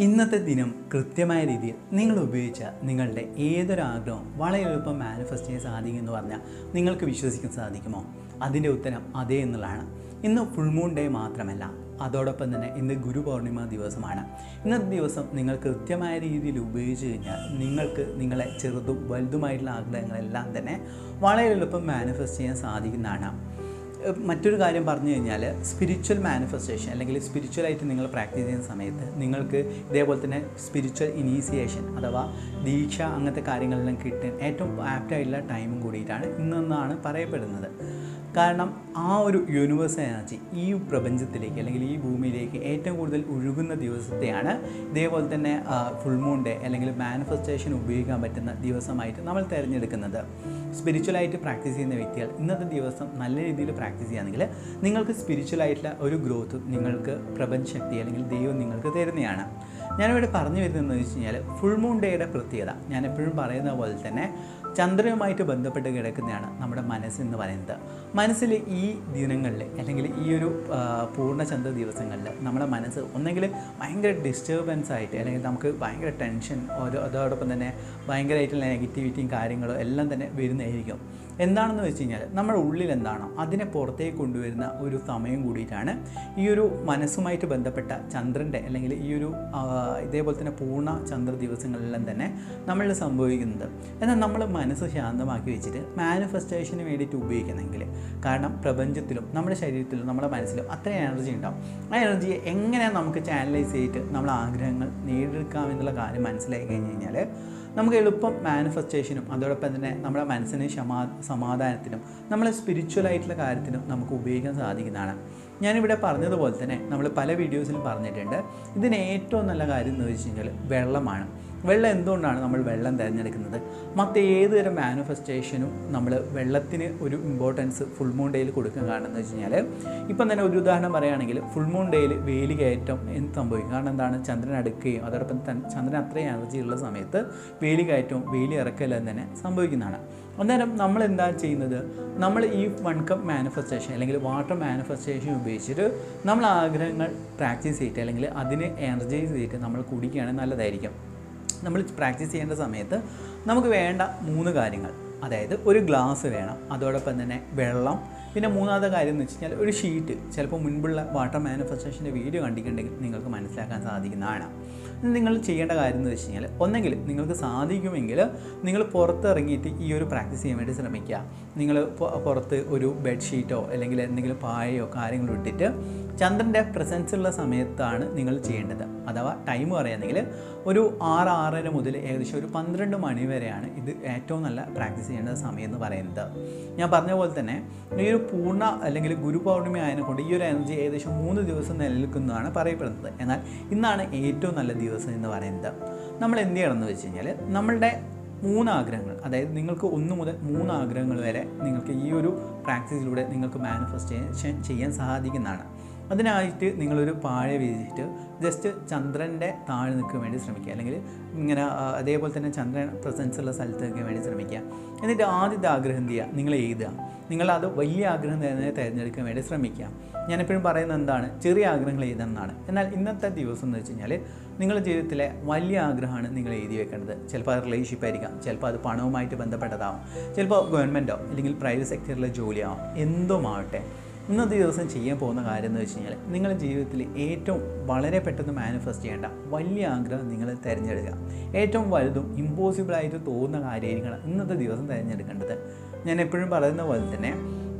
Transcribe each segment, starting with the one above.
ഇന്നത്തെ ദിനം കൃത്യമായ രീതിയിൽ നിങ്ങൾ ഉപയോഗിച്ച നിങ്ങളുടെ ഏതൊരു ആഗ്രഹവും വളരെ എളുപ്പം മാനിഫെസ്റ്റ് ചെയ്യാൻ സാധിക്കുമെന്ന് പറഞ്ഞാൽ നിങ്ങൾക്ക് വിശ്വസിക്കാൻ സാധിക്കുമോ? അതിന്റെ ഉത്തരം അതേ എന്നുള്ളതാണ്. ഇന്ന് ഫുൾ മൂൺ ഡേ മാത്രമല്ല അതോടൊപ്പം തന്നെ ഇന്ന് ഗുരു പൗർണിമ ദിവസമാണ്. ഇന്നത്തെ ദിവസം നിങ്ങൾ കൃത്യമായ രീതിയിൽ ഉപയോഗിച്ച് കഴിഞ്ഞാൽ നിങ്ങൾക്ക് നിങ്ങളെ ചെറുതും വലുതുമായിട്ടുള്ള ആഗ്രഹങ്ങളെല്ലാം തന്നെ വളരെ എളുപ്പം മാനിഫെസ്റ്റ് ചെയ്യാൻ സാധിക്കുന്നതാണ്. മറ്റൊരു കാര്യം പറഞ്ഞു കഴിഞ്ഞാൽ സ്പിരിച്വൽ മാനിഫെസ്റ്റേഷൻ അല്ലെങ്കിൽ സ്പിരിച്വലായിട്ട് നിങ്ങൾ പ്രാക്ടീസ് ചെയ്യുന്ന സമയത്ത് നിങ്ങൾക്ക് ഇതേപോലെ തന്നെ സ്പിരിച്വൽ ഇനീസിയേഷൻ അഥവാ ദീക്ഷ അങ്ങനത്തെ കാര്യങ്ങളെല്ലാം കിട്ടാൻ ഏറ്റവും ആപ്റ്റായിട്ടുള്ള ടൈമും കൂടിയിട്ടാണ് ഇന്നെന്നാണ് പറയപ്പെടുന്നത്. കാരണം ആ ഒരു യൂണിവേഴ്സ് എനർജി ഈ പ്രപഞ്ചത്തിലേക്ക് അല്ലെങ്കിൽ ഈ ഭൂമിയിലേക്ക് ഏറ്റവും കൂടുതൽ ഒഴുകുന്ന ദിവസത്തെയാണ് ഇതേപോലെ തന്നെ ഫുൾ മൂൺ ഡേ അല്ലെങ്കിൽ മാനിഫെസ്റ്റേഷൻ ഉപയോഗിക്കാൻ പറ്റുന്ന ദിവസമായിട്ട് നമ്മൾ തിരഞ്ഞെടുക്കുന്നത്. സ്പിരിച്വലായിട്ട് പ്രാക്ടീസ് ചെയ്യുന്ന വ്യക്തികൾ ഇന്നത്തെ ദിവസം നല്ല രീതിയിൽ പ്രാക്ടീസ് ചെയ്യുകയാണെങ്കിൽ നിങ്ങൾക്ക് സ്പിരിച്വലായിട്ടുള്ള ഒരു ഗ്രോത്ത് നിങ്ങൾക്ക് പ്രപഞ്ചശക്തി അല്ലെങ്കിൽ ദൈവം നിങ്ങൾക്ക് തരുന്നതാണ്. ഞാനിവിടെ പറഞ്ഞു വരുന്നതെന്ന് വെച്ച് കഴിഞ്ഞാൽ ഫുൾ മൂൺ ഡേയുടെ പ്രത്യേകത. ഞാൻ എപ്പോഴും പറയുന്ന പോലെ തന്നെ ചന്ദ്രനുമായിട്ട് ബന്ധപ്പെട്ട് കിടക്കുന്നതാണ് നമ്മുടെ മനസ്സെന്ന് പറയുന്നത്. മനസ്സിൽ ഈ ദിനങ്ങളിൽ അല്ലെങ്കിൽ ഈ ഒരു പൂർണ പൂർണചന്ദ്ര ദിവസങ്ങളിൽ നമ്മുടെ മനസ്സ് ഒന്നെങ്കിൽ ഭയങ്കര ഡിസ്റ്റർബൻസ് ആയിട്ട് അല്ലെങ്കിൽ നമുക്ക് ഭയങ്കര ടെൻഷൻ അതോടൊപ്പം തന്നെ ഭയങ്കരമായിട്ടുള്ള നെഗറ്റിവിറ്റിയും കാര്യങ്ങളും എല്ലാം തന്നെ വരുന്നതായിരിക്കും. എന്താണെന്ന് വെച്ച് കഴിഞ്ഞാൽ നമ്മുടെ ഉള്ളിൽ എന്താണോ അതിനെ പുറത്തേക്ക് കൊണ്ടുവരുന്ന ഒരു സമയം കൂടിയിട്ടാണ് ഈ ഒരു മനസ്സുമായിട്ട് ബന്ധപ്പെട്ട ചന്ദ്രന്റെ അല്ലെങ്കിൽ ഈ ഒരു ഇതേപോലെ തന്നെ പൂർണ ചന്ദ്ര ദിവസങ്ങളിലെല്ലാം തന്നെ നമ്മളിൽ സംഭവിക്കുന്നത്. എന്നാൽ നമ്മൾ മനസ്സ് ശാന്തമാക്കി വെച്ചിട്ട് മാനിഫെസ്റ്റേഷന് വേണ്ടിയിട്ട് ഉപയോഗിക്കുന്നെങ്കിൽ കാരണം പ്രപഞ്ചത്തിലും നമ്മുടെ ശരീരത്തിലും നമ്മുടെ മനസ്സിലും അത്രയും എനർജി ഉണ്ടാവും. ആ എനർജിയെ എങ്ങനെ നമുക്ക് ചാനലൈസ് ചെയ്തിട്ട് നമ്മൾ ആഗ്രഹങ്ങൾ നേടിയെടുക്കാം എന്നുള്ള കാര്യം മനസ്സിലാക്കി കഴിഞ്ഞ് കഴിഞ്ഞാൽ നമുക്ക് എളുപ്പം മാനിഫെസ്റ്റേഷനും അതോടൊപ്പം തന്നെ നമ്മുടെ മനസ്സിന് ക്ഷമാ സമാധാനത്തിനും നമ്മളെ സ്പിരിച്വലായിട്ടുള്ള കാര്യത്തിനും നമുക്ക് ഉപയോഗിക്കാൻ സാധിക്കുന്നതാണ്. ഞാനിവിടെ പറഞ്ഞതുപോലെ തന്നെ നമ്മൾ പല വീഡിയോസിലും പറഞ്ഞിട്ടുണ്ട്. ഇതിന് ഏറ്റവും നല്ല കാര്യം എന്ന് വെച്ച് കഴിഞ്ഞാൽ വെള്ളമാണ്. വെള്ളം എന്തുകൊണ്ടാണ് നമ്മൾ വെള്ളം തിരഞ്ഞെടുക്കുന്നത്? മറ്റേതൊരു മാനിഫെസ്റ്റേഷനും നമ്മൾ വെള്ളത്തിന് ഒരു ഇമ്പോർട്ടൻസ് ഫുൾ മൂൺ ഡേയിൽ കൊടുക്കാൻ കാരണം എന്ന് വെച്ച് കഴിഞ്ഞാൽ ഇപ്പം തന്നെ ഒരു ഉദാഹരണം പറയുകയാണെങ്കിൽ ഫുൾ മൂൺ ഡേയിൽ വേലി കയറ്റം എന്ത് സംഭവിക്കും? കാരണം എന്താണ്? ചന്ദ്രൻ അടുക്കുകയും അതോടൊപ്പം ചന്ദ്രൻ അത്രയും എനർജി ഉള്ള സമയത്ത് വേലി കയറ്റവും വേലി ഇറക്കലും തന്നെ സംഭവിക്കുന്നതാണ്. അന്നേരം നമ്മൾ എന്താ ചെയ്യുന്നത്? നമ്മൾ ഈ വൺ കപ്പ് മാനിഫെസ്റ്റേഷൻ അല്ലെങ്കിൽ വാട്ടർ മാനിഫെസ്റ്റേഷൻ ഉപയോഗിച്ചിട്ട് നമ്മൾ ആഗ്രഹങ്ങൾ പ്രാക്ടീസ് ചെയ്തിട്ട് അല്ലെങ്കിൽ അതിനെ എനർജൈസ് ചെയ്തിട്ട് നമ്മൾ കുടിക്കുകയാണെങ്കിൽ നല്ലതായിരിക്കും. നമ്മൾ പ്രാക്ടീസ് ചെയ്യേണ്ട സമയത്ത് നമുക്ക് വേണ്ട മൂന്ന് കാര്യങ്ങൾ. അതായത് ഒരു ഗ്ലാസ് വേണം. അതോടൊപ്പം തന്നെ വെള്ളം പിന്നെ മൂന്നാമത്തെ കാര്യം എന്ന് വെച്ച് കഴിഞ്ഞാൽ ഒരു ഷീറ്റ് ചിലപ്പോൾ മുൻപുള്ള വാട്ടർ മാനിഫെസ്റ്റേഷന്റെ വീഡിയോ കണ്ടിട്ടുണ്ടെങ്കിൽ നിങ്ങൾക്ക് മനസ്സിലാക്കാൻ സാധിക്കുന്നതാണ്. നിങ്ങൾ ചെയ്യേണ്ട കാര്യം എന്ന് വെച്ച് കഴിഞ്ഞാൽ ഒന്നെങ്കിൽ നിങ്ങൾക്ക് സാധിക്കുമെങ്കിൽ നിങ്ങൾ പുറത്തിറങ്ങിയിട്ട് ഈ ഒരു പ്രാക്ടീസ് ചെയ്യാൻ വേണ്ടി ശ്രമിക്കുക. നിങ്ങൾ പുറത്ത് ഒരു ബെഡ്ഷീറ്റോ അല്ലെങ്കിൽ എന്തെങ്കിലും പായയോ കാര്യങ്ങളോ ഇട്ടിട്ട് ചന്ദ്രന്റെ പ്രസൻസ് ഉള്ള സമയത്താണ് നിങ്ങൾ ചെയ്യേണ്ടത്. അഥവാ ടൈം പറയുകയാണെങ്കിൽ ഒരു ആറ് ആറര മുതൽ ഏകദേശം ഒരു പന്ത്രണ്ട് മണി വരെയാണ് ഇത് ഏറ്റവും നല്ല പ്രാക്ടീസ് ചെയ്യേണ്ട സമയം എന്ന് പറയുന്നത്. ഞാൻ പറഞ്ഞ പോലെ തന്നെ ഈ ഒരു പൂർണ അല്ലെങ്കിൽ ഗുരു പൗർണിമ ആയതിനെക്കൊണ്ട് ഈ ഒരു എനർജി ഏകദേശം മൂന്ന് ദിവസം നിലനിൽക്കുന്നതാണ് പറയപ്പെടുന്നത്. എന്നാൽ ഇന്നാണ് ഏറ്റവും നല്ല ദിവസം എന്ന് പറയുന്നത്. നമ്മൾ എന്ത് ചെയ്യണമെന്ന് വെച്ച് കഴിഞ്ഞാൽ നമ്മളുടെ മൂന്ന് ആഗ്രഹങ്ങൾ അതായത് നിങ്ങൾക്ക് ഒന്ന് മുതൽ മൂന്ന് ആഗ്രഹങ്ങൾ വരെ നിങ്ങൾക്ക് ഈ ഒരു പ്രാക്ടീസിലൂടെ നിങ്ങൾക്ക് മാനിഫെസ്റ്റേഷൻ ചെയ്യാൻ സാധിക്കുന്നതാണ്. അതിനായിട്ട് നിങ്ങളൊരു പാഴ വിരിച്ചിട്ട് ജസ്റ്റ് ചന്ദ്രന്റെ താഴെ നിൽക്കാൻ വേണ്ടി ശ്രമിക്കുക. അല്ലെങ്കിൽ ഇങ്ങനെ അതേപോലെ തന്നെ ചന്ദ്രൻ പ്രസൻസ് ഉള്ള സ്ഥലത്ത് നിൽക്കാൻ വേണ്ടി ശ്രമിക്കുക. എന്നിട്ട് ആദ്യത്തെ ആഗ്രഹം എന്ത് ചെയ്യുക? നിങ്ങൾ എഴുതുക. നിങ്ങളത് വലിയ ആഗ്രഹം തന്നെ തിരഞ്ഞെടുക്കാൻ വേണ്ടി ശ്രമിക്കുക. ഞാനെപ്പോഴും പറയുന്നത് എന്താണ്? ചെറിയ ആഗ്രഹങ്ങൾ എഴുതുന്നതാണ് എന്നാൽ ഇന്നത്തെ ദിവസം എന്ന് വെച്ച് കഴിഞ്ഞാൽ നിങ്ങളുടെ ജീവിതത്തിലെ വലിയ ആഗ്രഹമാണ് നിങ്ങൾ എഴുതി വെക്കേണ്ടത്. ചിലപ്പോൾ അത് റിലേഷൻഷിപ്പ് ആയിരിക്കാം. ചിലപ്പോൾ അത് പണവുമായിട്ട് ബന്ധപ്പെട്ടതാവും. ചിലപ്പോൾ ഗവൺമെന്റോ അല്ലെങ്കിൽ പ്രൈവറ്റ് സെക്ടറിലെ ജോലിയാവും. എന്തുമാവട്ടെ. ഇന്നത്തെ ദിവസം ചെയ്യാൻ പോകുന്ന കാര്യം എന്ന് വെച്ച് കഴിഞ്ഞാൽ നിങ്ങളുടെ ജീവിതത്തിൽ ഏറ്റവും വളരെ പെട്ടെന്ന് മാനിഫെസ്റ്റ് ചെയ്യേണ്ട വലിയ ആഗ്രഹം നിങ്ങൾ തിരഞ്ഞെടുക്കുക. ഏറ്റവും വലുതും ഇമ്പോസിബിളായിട്ട് തോന്നുന്ന കാര്യമായിരിക്കണം ഇന്നത്തെ ദിവസം തിരഞ്ഞെടുക്കേണ്ടത്. ഞാൻ എപ്പോഴും പറയുന്ന പോലെ തന്നെ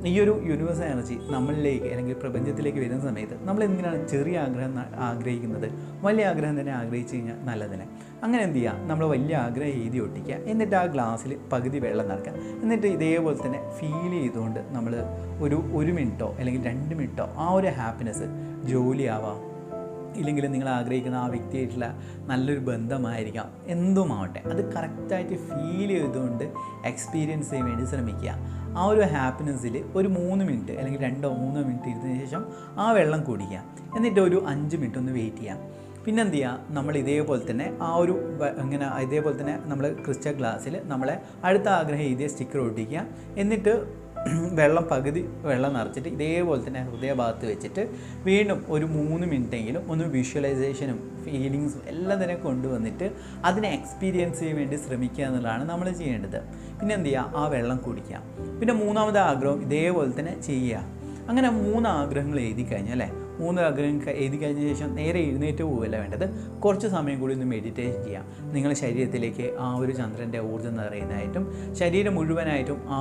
ഈ ഒരു യൂണിവേഴ്സൽ എനർജി നമ്മളിലേക്ക് അല്ലെങ്കിൽ പ്രപഞ്ചത്തിലേക്ക് വരുന്ന സമയത്ത് നമ്മൾ എന്തിനാണ് ചെറിയ ആഗ്രഹം ആഗ്രഹിക്കുന്നത്? വലിയ ആഗ്രഹം തന്നെ ആഗ്രഹിച്ചു കഴിഞ്ഞാൽ നല്ലതിനെ അങ്ങനെ എന്ത് ചെയ്യുക? നമ്മൾ വലിയ ആഗ്രഹം എഴുതി ഒട്ടിക്കുക. എന്നിട്ട് ആ ഗ്ലാസ്സിൽ പകുതി വെള്ളം നടക്കുക എന്നിട്ട് ഇതേപോലെ തന്നെ ഫീൽ ചെയ്തുകൊണ്ട് നമ്മൾ ഒരു ഒരു മിനിറ്റോ അല്ലെങ്കിൽ രണ്ട് മിനിറ്റോ ആ ഒരു ഹാപ്പിനെസ് ജോലിയാവാം ഇല്ലെങ്കിൽ നിങ്ങൾ ആഗ്രഹിക്കുന്ന ആ വ്യക്തിയായിട്ടുള്ള നല്ലൊരു ബന്ധമായിരിക്കാം. എന്തുമാവട്ടെ. അത് കറക്റ്റായിട്ട് ഫീൽ ചെയ്തുകൊണ്ട് എക്സ്പീരിയൻസ് ചെയ്യാൻ വേണ്ടി ശ്രമിക്കുക. ആ ഒരു ഹാപ്പിനെസ്സിൽ ഒരു മൂന്ന് മിനിറ്റ് അല്ലെങ്കിൽ രണ്ടോ മൂന്നോ മിനിറ്റ് ഇരുന്നതിന് ശേഷം ആ വെള്ളം കുടിക്കുക എന്നിട്ട് ഒരു അഞ്ച് മിനിറ്റ് ഒന്ന് വെയിറ്റ് ചെയ്യാം. പിന്നെ എന്ത് ചെയ്യുക നമ്മൾ ഇതേപോലെ തന്നെ ആ ഒരു ഇങ്ങനെ ഇതേപോലെ തന്നെ നമ്മൾ ക്രിസ്റ്റൽ ഗ്ലാസ്സിൽ നമ്മളെ അടുത്ത ആഗ്രഹം എഴുതിയ സ്റ്റിക്കർ ഒട്ടിക്കുക. എന്നിട്ട് വെള്ളം പകുതി വെള്ളം നിറച്ചിട്ട് ഇതേപോലെ തന്നെ ഹൃദയഭാഗത്ത് വെച്ചിട്ട് വീണ്ടും ഒരു മൂന്ന് മിനിറ്റെങ്കിലും ഒന്ന് വിഷ്വലൈസേഷനും ഫീലിങ്സും എല്ലാം തന്നെ കൊണ്ടുവന്നിട്ട് അതിനെ എക്സ്പീരിയൻസ് ചെയ്യാൻ വേണ്ടി ശ്രമിക്കുക എന്നുള്ളതാണ് നമ്മൾ ചെയ്യേണ്ടത്. പിന്നെ എന്ത് ചെയ്യുക? ആ വെള്ളം കുടിക്കുക. പിന്നെ മൂന്നാമത് ആഗ്രഹം ഇതേപോലെ തന്നെ ചെയ്യുക. അങ്ങനെ മൂന്ന് ആഗ്രഹങ്ങൾ എഴുതി കഴിഞ്ഞാൽ അല്ലേ? മൂന്ന് അഗ്രഹം എഴുതി കഴിഞ്ഞ ശേഷം നേരെ എഴുന്നേറ്റ് പോവുകയല്ല വേണ്ടത്. കുറച്ച് സമയം കൂടി ഒന്ന് മെഡിറ്റേറ്റ് ചെയ്യാം. നിങ്ങളുടെ ശരീരത്തിലേക്ക് ആ ഒരു ചന്ദ്രന്റെ ഊർജം നിറയുന്നതായിട്ടും ശരീരം മുഴുവനായിട്ടും ആ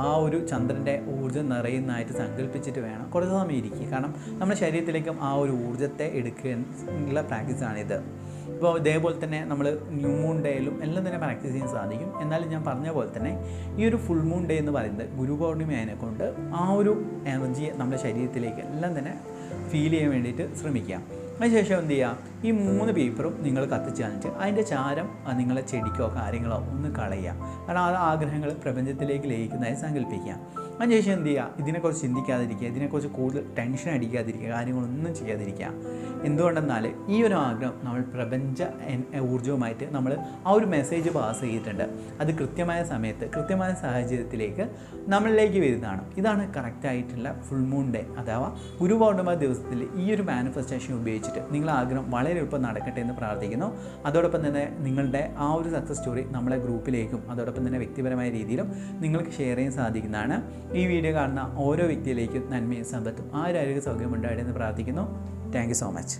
ആ ഒരു ചന്ദ്രന്റെ ഊർജം നിറയുന്നതായിട്ട് സങ്കല്പിച്ചിട്ട് വേണം കുറച്ച് സമയം ഇരിക്കുക. കാരണം നമ്മുടെ ശരീരത്തിലേക്കും ആ ഒരു ഊർജത്തെ എടുക്കാനുള്ള പ്രാക്ടീസാണിത് ഇപ്പോൾ ഇതേപോലെ തന്നെ നമ്മൾ ന്യൂ മൂൺ ഡേയിലും എല്ലാം തന്നെ പ്രാക്ടീസ് ചെയ്യാൻ സാധിക്കും. എന്നാലും ഞാൻ പറഞ്ഞ പോലെ തന്നെ ഈ ഒരു ഫുൾ മൂൺ ഡേ എന്ന് പറയുന്നത് ഗുരു പൗർണിമയെ കൊണ്ട് ആ ഒരു എനർജിയെ നമ്മുടെ ശരീരത്തിലേക്ക് എല്ലാം തന്നെ ഫീൽ ചെയ്യാൻ വേണ്ടിയിട്ട് ശ്രമിക്കുക അതിനുശേഷം എന്ത് ചെയ്യുക ഈ മൂന്ന് പേപ്പറും നിങ്ങൾ കത്തിച്ച് കാണിച്ച് അതിന്റെ ചാരം നിങ്ങളെ ചെടിക്കോ കാര്യങ്ങളോ ഒന്ന് കളയുക. കാരണം ആ ആഗ്രഹങ്ങൾ പ്രപഞ്ചത്തിലേക്ക് ലയിക്കുന്നതായി സങ്കല്പിക്കുക അതിനുശേഷം എന്ത് ചെയ്യുക? ഇതിനെക്കുറിച്ച് ചിന്തിക്കാതിരിക്കുക. ഇതിനെക്കുറിച്ച് കൂടുതൽ ടെൻഷൻ അടിക്കാതിരിക്കുക. കാര്യങ്ങളൊന്നും ചെയ്യാതിരിക്കുക. എന്തുകൊണ്ടെന്നാൽ ഈ ഒരു ആഗ്രഹം നമ്മൾ പ്രപഞ്ച ഊർജവുമായിട്ട് നമ്മൾ ആ ഒരു മെസ്സേജ് പാസ് ചെയ്തിട്ടുണ്ട്. അത് കൃത്യമായ സമയത്ത് കൃത്യമായ സാഹചര്യത്തിലേക്ക് നമ്മളിലേക്ക് വരുന്നതാണ്. ഇതാണ് കറക്റ്റായിട്ടുള്ള ഫുൾ മൂൺ ഡേ അഥവാ ഗുരു പൗർണിമ ദിവസത്തിൽ ഈ ഒരു മാനിഫെസ്റ്റേഷൻ ഉപയോഗിച്ചിട്ട് നിങ്ങളുടെ ആഗ്രഹം വളരെ എളുപ്പം നടക്കട്ടെ എന്ന് പ്രാർത്ഥിക്കുന്നു. അതോടൊപ്പം തന്നെ നിങ്ങളുടെ ആ ഒരു സക്സസ് സ്റ്റോറി നമ്മളെ ഗ്രൂപ്പിലേക്കും അതോടൊപ്പം തന്നെ വ്യക്തിപരമായ രീതിയിലും നിങ്ങൾക്ക് ഷെയർ ചെയ്യാൻ സാധിക്കുന്നതാണ്. ഈ വീഡിയോ കാണുന്ന ഓരോ വ്യക്തിയിലേക്കും നന്മയും സമ്പത്തും ആരായിരിക്കും സൗകര്യമുണ്ടായിട്ടെന്ന് പ്രാർത്ഥിക്കുന്നു. Thank so much